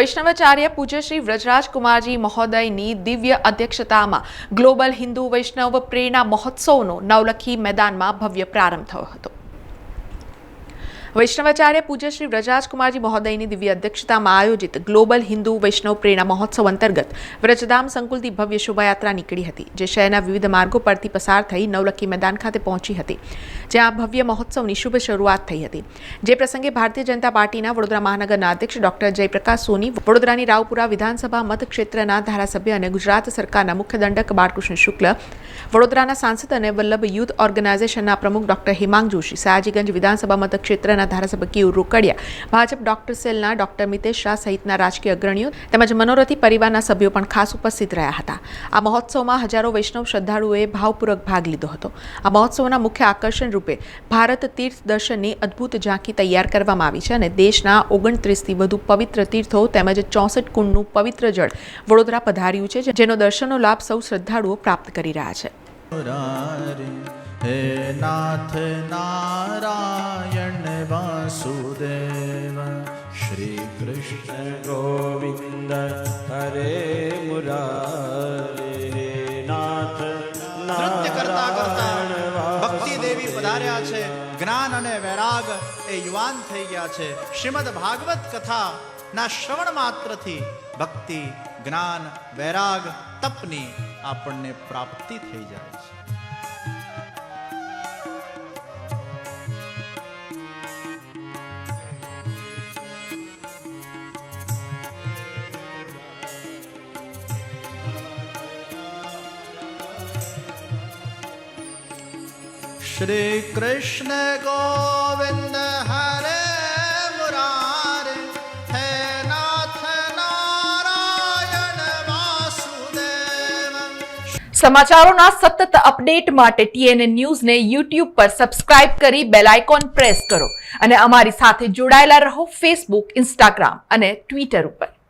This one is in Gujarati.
વૈષ્ણવાચાર્ય પૂજ્ય શ્રી વ્રજરાજ કુમારજી મહોદયની દિવ્ય અધ્યક્ષતામાં ગ્લોબલ હિન્દુ વૈષ્ણવ પ્રેરણા મહોત્સવનો નવલખી મેદાનમાં ભવ્ય પ્રારંભ થયો હતો. વૈષ્ણવાચાર્ય પૂજ્ય શ્રી વ્રજરાજકુમારજી મહોદયની દિવ્ય અધ્યક્ષતામાં આયોજિત ગ્લોબલ હિન્દુ વૈષ્ણવ પ્રેરણા મહોત્સવ અંતર્ગત વ્રજધામ સંકુલથી ભવ્ય શોભાયાત્રા નીકળી હતી, જે શહેરના વિવિધ માર્ગો પરથી પસાર થઈ નવલખી મેદાન ખાતે પહોંચી હતી, જ્યાં ભવ્ય મહોત્સવની શુભ શરૂઆત થઈ હતી. જે પ્રસંગે ભારતીય જનતા પાર્ટીના વડોદરા મહાનગરના અધ્યક્ષ ડોક્ટર જયપ્રકાશ સોની, વડોદરાની રાવપુરા વિધાનસભા મતક્ષેત્રના ધારાસભ્ય અને ગુજરાત સરકારના મુખ્ય દંડક બાળકૃષ્ણ શુક્લ, વડોદરાના સાંસદ અને વલ્લભ યુથ ઓર્ગેનાઇઝેશનના પ્રમુખ ડોક્ટર હિમાંગ જોશી, સયાજીગંજ વિધાનસભા મતક્ષેત્રના ધારાસભ્ય કેયુર રોકડિયા, ભાજપ ડોક્ટર સેલના ડોક્ટર મિતેશ શાહ સહિતના રાજકીય અગ્રણીઓ તેમજ મનોરથી પરિવારના સભ્યો પણ ખાસ ઉપસ્થિત રહ્યા હતા. આ મહોત્સવમાં હજારો વૈષ્ણવ શ્રદ્ધાળુઓએ ભાવપૂર્વક ભાગ લીધો હતો. આ મહોત્સવના મુખ્ય આકર્ષણ રૂપે ભારત તીર્થ દર્શનની અદ્ભુત ઝાંખી તૈયાર કરવામાં આવી છે અને દેશના ઓગણત્રીસથી વધુ પવિત્ર તીર્થો તેમજ ચોસઠ કુંડનું પવિત્ર જળ વડોદરા પધાર્યું છે, જેનો દર્શનનો લાભ સૌ શ્રદ્ધાળુઓ પ્રાપ્ત કરી રહ્યા છે. હે નાથ નારાયણ વાસુદેવ શ્રી કૃષ્ણ ગોવિંદ હરે મુરારે નાથ નૃત્ય કરતા કરતા ભક્તિ દેવી પધાર્યા છે. જ્ઞાન અને વૈરાગ એ યુવાન થઈ ગયા છે. શ્રીમદ ભાગવત કથા ના શ્રવણ માત્રથી ભક્તિ જ્ઞાન વૈરાગ તપની આપણને પ્રાપ્તિ થઈ જાય છે. શ્રી કૃષ્ણ ગોવિંદ હરે મુરારે હે નાથ નારાયણ વાસુદેવ સમાચારોના સતત અપડેટ માટે ટીએનએ ન્યૂઝને યુટ્યુબ પર સબસ્ક્રાઇબ કરી બેલ આઇકોન પ્રેસ કરો અને અમારી સાથે જોડાયેલા રહો ફેસબુક ઇન્સ્ટાગ્રામ અને ટ્વિટર ઉપર.